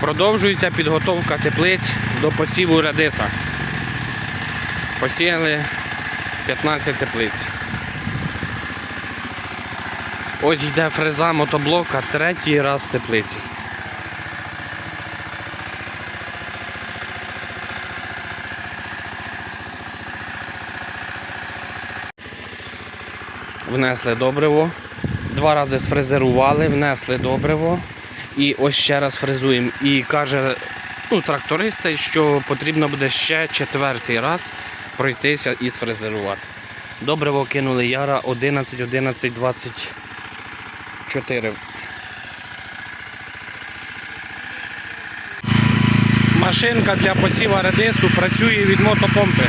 Продовжується підготовка теплиць до посіву редиса. Посіяли 15 теплиць. Ось йде фреза мотоблока третій раз в теплиці. Внесли добриво. Два рази сфрезерували, внесли добриво. І ось ще раз фрезуємо. І каже ну, тракторист, що потрібно буде ще четвертий раз пройтися і сфрезерувати. Добриво кинули яра 11, 11, 24. Машинка для посіва редису працює від мотопомпи.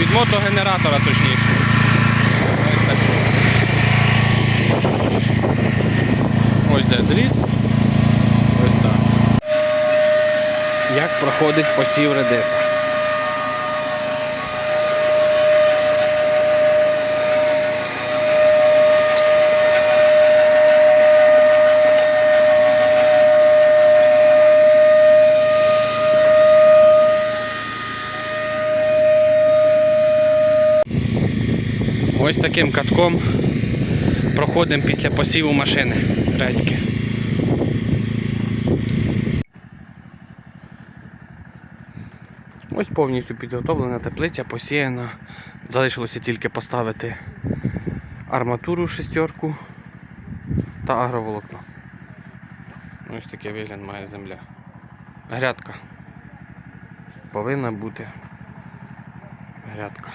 Від мотогенератора точніше. Ось так. Ось де дріт. Ось так. Як проходить посів редиса? Ось таким катком проходимо після посіву машини. Редьки. Ось повністю підготовлена теплиця, посіяна. Залишилося тільки поставити арматуру шестерку та агроволокно. Ось такий вигляд має земля. Грядка. Повинна бути грядка.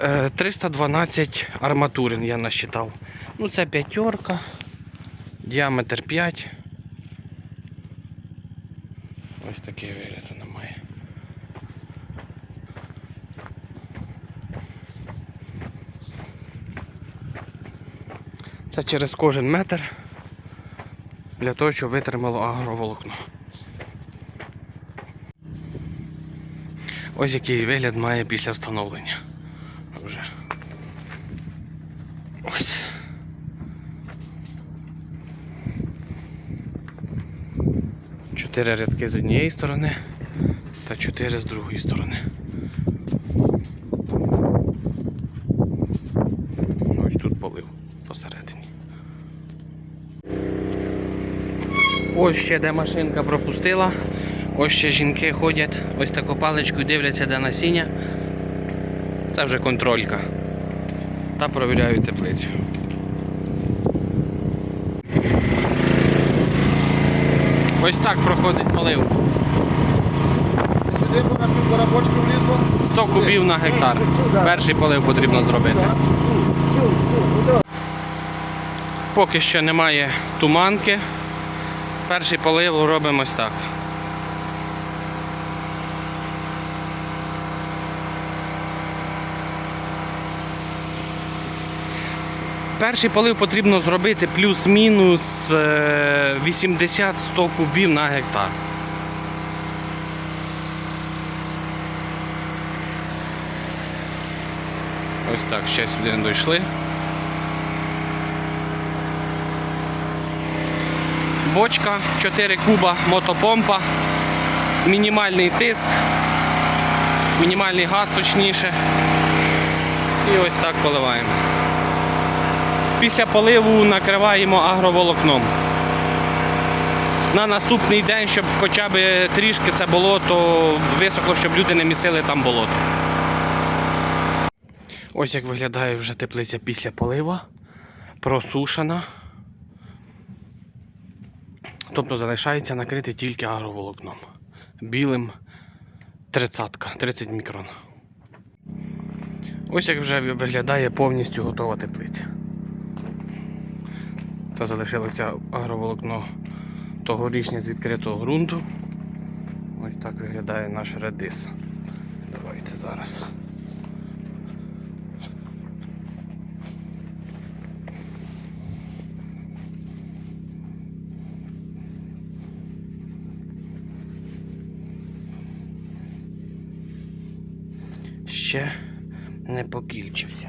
Е, 312 арматурин я насчитав. Ну це п'ятерка, діаметр 5. Ось такий вигляд вона має. Це через кожен метр для того, щоб витримало агроволокно. Ось який вигляд має після встановлення. 4 рядки з однієї сторони та 4 з другої сторони. Ось тут полив посередині. Ось ще де машинка пропустила, ось ще жінки ходять, ось таку паличку дивляться де насіння. Це вже контролька. Та провіряю теплицю. Ось так проходить полив. Сюди пора півтора бочки влізло. 100 кубів на гектар. Перший полив потрібно зробити. Поки що немає туманки. Перший полив робимо ось так. Перший полив потрібно зробити плюс-мінус е, 80-100 кубів на гектар. Ось так, ще сюди не дійшли. Бочка, 4 куба, мотопомпа, мінімальний тиск, мінімальний газ точніше. І ось так поливаємо. Після поливу накриваємо агроволокном. На наступний день, щоб хоча б трішки це болото висохло, щоб люди не місили там болото. Ось як виглядає вже теплиця після полива. Просушена. Тобто залишається накрити тільки агроволокном. Білим 30 30 мікрон. Ось як вже виглядає повністю готова теплиця. Та залишилося агроволокно тогорічне з відкритого ґрунту. Ось так виглядає наш редис. Давайте зараз. ще не покільчився.